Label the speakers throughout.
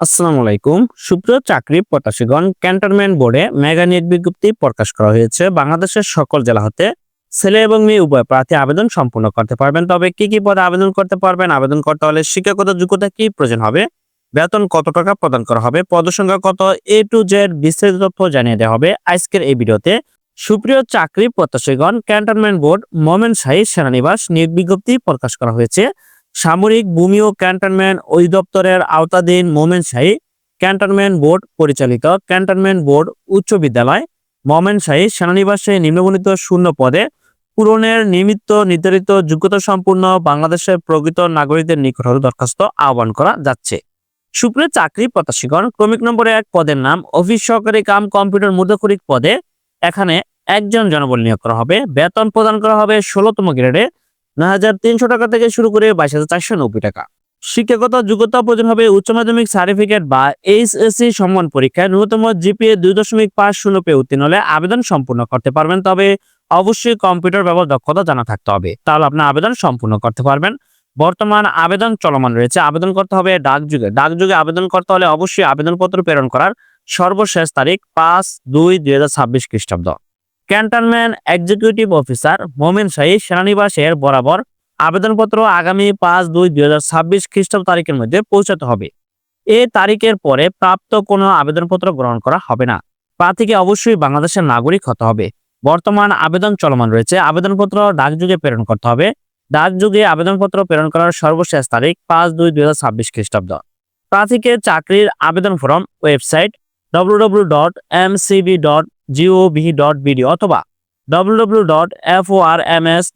Speaker 1: আসসালামু আলাইকুম। সুপ্রিয় চাকরি প্রত্যাশীগণ, ক্যান্টনমেন্ট বোর্ডে মেগা নিয়োগ বিজ্ঞপ্তি প্রকাশ করা হয়েছে। বাংলাদেশের সকল জেলা হতে ছেলে এবং মেয়ে উভয় প্রার্থী আবেদন সম্পূর্ণ করতে পারবেন। তবে কি কি পদে আবেদন করতে পারবেন, আবেদন করতে হলে শিক্ষাগত যোগ্যতা কি প্রয়োজন হবে, বেতন কত টাকা প্রদান করা হবে, পদসংখ্যা কত এ টু জেড বিস্তারিত তথ্য জানিয়ে দেওয়া হবে আজকের এই ভিডিওতে। সুপ্রিয় চাকরি প্রত্যাশীগণ, ক্যান্টনমেন্ট বোর্ড মোমেন শাহী সেনানিবাস নিয়োগ বিজ্ঞপ্তি প্রকাশ করা হয়েছে। সামরিক ভূমি ও ক্যান্টনমেন্ট অধিদপ্তরের আওতাধীন মোমেন শাহী ক্যান্টনমেন্ট বোর্ড পরিচালিত ক্যান্টনমেন্ট বোর্ড উচ্চ বিদ্যালয়। মোমেন শাহী সেনানিবাসে নিম্নবর্ণিত শূন্য পদে পূরণের নিমিত্ত নির্ধারিত যোগ্যতা সম্পূর্ণ বাংলাদেশের প্রকৃত নাগরিকদের নিকট হতে দরখাস্ত আহ্বান করা যাচ্ছে। সুপ্রিয় চাকরি প্রত্যাশীগণ ক্রমিক নম্বরে এক পদের নাম অফিস সহকারী কাম কম্পিউটার মুদ্রাক্ষরিক পদে এখানে একজন জনবল নিয়োগ করা হবে। বেতন প্রদান করা হবে ষোলোতম গ্রেডে। নয় হাজার তিনশো টাকা থেকে শুরু করে বাইশ হাজার টাকা। শিক্ষাগত যোগ্যতা প্রয়োজন হবে উচ্চ মাধ্যমিক সার্টিফিকেট বা এইচএসসি সম্মান পরীক্ষায় ন্যূনতম জিপিএ দুই দশমিক পাঁচ শূন্য পেয়ে উত্তীর্ণ হলে আবেদন সম্পূর্ণ করতে পারবেন, তবে অবশ্যই কম্পিউটার ব্যবহার দক্ষতা জানা থাকতে হবে। তাহলে আপনার আবেদন সম্পূর্ণ করতে পারবেন। বর্তমান আবেদন চলমান রয়েছে। আবেদন করতে হবে ডাক যুগে। ডাক যুগে আবেদন করতে হলে অবশ্যই আবেদনপত্র প্রেরণ করার সর্বশেষ তারিখ পাঁচ দুই দুই হাজার ছাব্বিশ খ্রিস্টাব্দ। Cantonment executive officer Momen Shahi সেনানিবাসের বরাবর আবেদনপত্র আগামী পাঁচ দুই দুই হাজার ছাব্বিশ খ্রিস্টাব্দ তারিখের মধ্যে পৌঁছাতে হবে। এ তারিখের পরে প্রাপ্ত কোনো আবেদনপত্র গ্রহণ করা হবে না। প্রার্থীকে অবশ্যই বাংলাদেশের নাগরিক হতে হবে। বর্তমান আবেদন চলমান রয়েছে। আবেদনপত্র ডাকযুগে প্রেরণ করতে হবে। ডাকযুগে আবেদনপত্র প্রেরণ করার সর্বশেষ তারিখ পাঁচ দুই দুই হাজার ছাব্বিশ খ্রিস্টাব্দ। প্রার্থীকে চাকরির আবেদন form, website www.mcb.gov.bd dot M dot GOV dot অথবা www.forms.gov.bd dot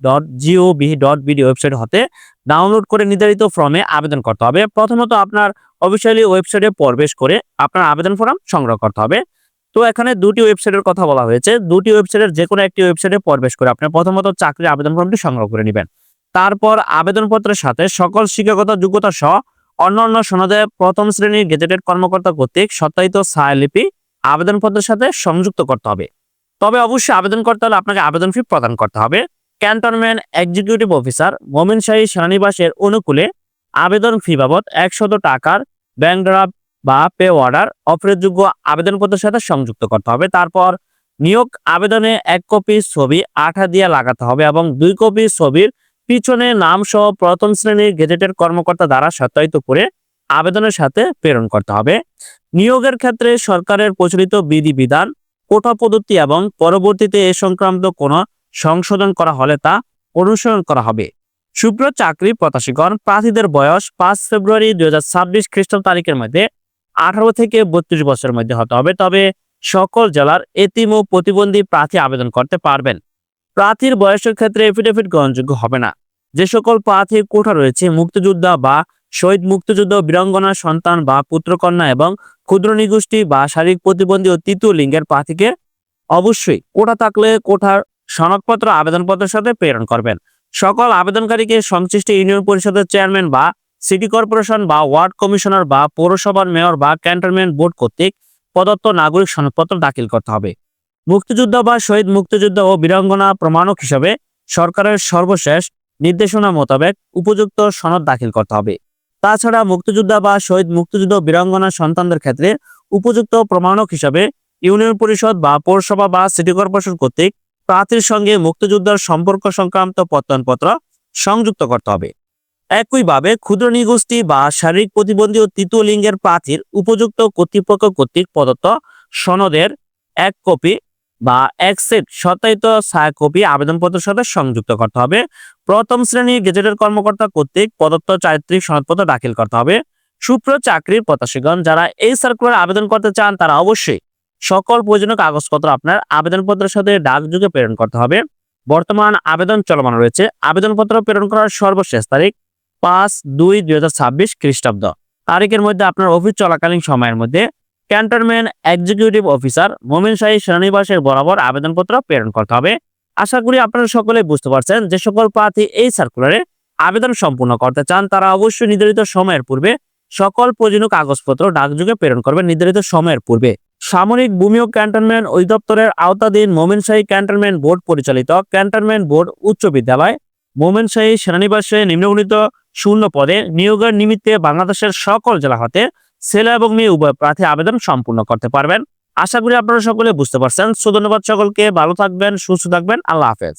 Speaker 1: dot GOV dot BD website হতে ডাউনলোড করে নির্ধারিত ফর্মে আবেদন করতে হবে। প্রথমত আপনার অফিসিয়ালি ওয়েবসাইটে প্রবেশ করে আপনার আবেদন ফর্ম সংগ্রহ করতে হবে। তো এখানে দুটি ওয়েবসাইটের কথা বলা হয়েছে। দুটি ওয়েবসাইটের যে কোনো একটি ওয়েবসাইটে প্রবেশ করে আপনি প্রথমত চাকরির আবেদন ফর্মটি সংগ্রহ করে নেবেন। তারপর আবেদনপত্রের সাথে সকল শিক্ষাগত যোগ্যতা সহ অন্যান্য সনদে প্রথম শ্রেণির গেজেটেড কর্মকর্তা কর্তৃক সত্যায়িত ছায়ালিপি আবেদনপত্রের সাথে সংযুক্ত করতে হবে। তবে অবশ্যই আবেদন করতে হলে আপনাকে আবেদন ফি প্রদান করতে হবে। Cantonment executive officer Momin Shahi সেনানিবাসের অনুকূলে আবেদন ফি বাবদ একশত টাকার ব্যাংক ড্রাফট বা পে অর্ডার অফারেরযোগ্য আবেদনপত্রের সাথে সংযুক্ত করতে হবে। তারপর নিয়োগ আবেদনে এক কপি ছবি আঠা দিয়ে লাগাতে হবে এবং দুই কপি ছবির পিছনে নাম সহ প্রথম শ্রেণির গেজেটের কর্মকর্তা দ্বারা সত্যায়িত করে আবেদনের সাথে প্রেরণ করতে হবে। নিয়োগের ক্ষেত্রে সরকারের প্রচলিত বিধিবিধান কোটা পদ্ধতি এবং পরবর্তীতে এ সংক্রান্ত কোনো সংশোধন করা হলে তা অনুসরণ করা হবে। শুভ্র চাকরি প্রত্যাশীগণ, প্রার্থীদের বয়স পাঁচ ফেব্রুয়ারি দুই হাজার ছাব্বিশ খ্রিস্টাব্দ তারিখের মধ্যে আঠারো থেকে বত্রিশ বছরের মধ্যে হতে হবে। তবে সকল জেলার এতিম ও প্রতিবন্ধী প্রার্থী আবেদন করতে পারবেন। প্রার্থীর বয়সের ক্ষেত্রে এফিডেভিট গ্রহণযোগ্য হবে না। যে সকল প্রার্থী কোঠা রয়েছে, মুক্তিযোদ্ধা বা শহীদ মুক্তিযুদ্ধ, বীরাঙ্গনা সন্তান বা পুত্রকন্যা এবং ক্ষুদ্র নিগোষ্ঠী বা শারীরিক প্রতিবন্ধী ও তৃতীয় লিঙ্গের প্রার্থীকে অবশ্যই কোঠা থাকলে কোঠার সনদপত্র, আবেদনপত্রের সাথে প্রেরণ করবেন। সকল আবেদনকারীকে সংশ্লিষ্ট ইউনিয়ন পরিষদের চেয়ারম্যান বা সিটি কর্পোরেশন বা ওয়ার্ড কমিশনার বা পৌরসভার মেয়র বা ক্যান্টনমেন্ট বোর্ড কর্তৃক প্রদত্ত নাগরিক সনদপত্র দাখিল করতে হবে। মুক্তিযোদ্ধা বা শহীদ মুক্তিযোদ্ধা ও বীরাঙ্গনা প্রমাণক হিসাবে সরকারের সর্বশেষ নির্দেশনা মোতাবেক উপযুক্ত সনদ দাখিল করতে হবে। তাছাড়া মুক্তিযোদ্ধা বা শহীদ মুক্তিযুদ্ধ বীরাঙ্গনা সন্তানদের ক্ষেত্রে উপযুক্ত প্রমাণক হিসাবে ইউনিয়ন পরিষদ বা পৌরসভা বা সিটি কর্পোরেশন কর্তৃক প্রার্থীর সঙ্গে মুক্তিযোদ্ধার সম্পর্ক সংক্রান্ত প্রত্যয়নপত্র সংযুক্ত করতে হবে। একইভাবে ক্ষুদ্র নিগোষ্ঠী বা শারীরিক প্রতিবন্ধী ও তৃতীয় লিঙ্গের প্রার্থীর উপযুক্ত কর্তৃপক্ষ কর্তৃক প্রদত্ত সনদের এক কপি বা এক সেট ছায়া কপি আবেদনপত্রের সাথে সংযুক্ত করতে হবে। প্রথম শ্রেণির গেজেটের কর্মকর্তা কর্তৃক প্রদত্ত চারিত্রিক সনদপত্র দাখিল করতে হবে। সুপ্র চাকরির প্রত্যাশীগণ যারা এই সার্কুলার আবেদন করতে চান তারা অবশ্যই সকল প্রয়োজনীয় কাগজপত্র আপনার আবেদনপত্রের সাথে ডাকযোগে প্রেরণ করতে হবে। বর্তমান আবেদন চলমান রয়েছে। আবেদনপত্র প্রেরণ করার সর্বশেষ তারিখ পাঁচ দুই দুই হাজার ছাব্বিশ খ্রিস্টাব্দ। তারিখের মধ্যে আপনার অফিস চলাকালীন সময়ের মধ্যে cantonment executive officer Momin Shahi সেনানিবাসের বরাবর আবেদনপত্র প্রেরণ করতে হবে। আশা করি আপনারা সকলে বুঝতে পারছেন যে সকল প্রার্থী এই সার্কুলারে আবেদন সম্পূর্ণ করতে চান, তারা অবশ্যই নির্ধারিত সময়ের পূর্বে সকল প্রয়োজনীয় কাগজপত্র ডাকযোগে প্রেরণ করবে নির্ধারিত সময়ের পূর্বে। সামরিক ভূমি ও ক্যান্টনমেন্ট অধিদপ্তরের আওতাধীন মোমেন শাহী ক্যান্টনমেন্ট বোর্ড পরিচালিত ক্যান্টনমেন্ট বোর্ড উচ্চ বিদ্যালয় মোমেন শাহী সেনানিবাসে নিম্নবর্ণিত শূন্য পদে নিয়োগের নিমিত্তে বাংলাদেশের সকল জেলা হতে ছেলে এবং মেয়ে উভয় প্রার্থী আবেদন সম্পূর্ণ করতে পারবেন। আশা করি আপনারা সকলে বুঝতে পারছেন। সুধন্যবাদ সকলকে। ভালো থাকবেন, সুস্থ থাকবেন। আল্লাহ হাফেজ।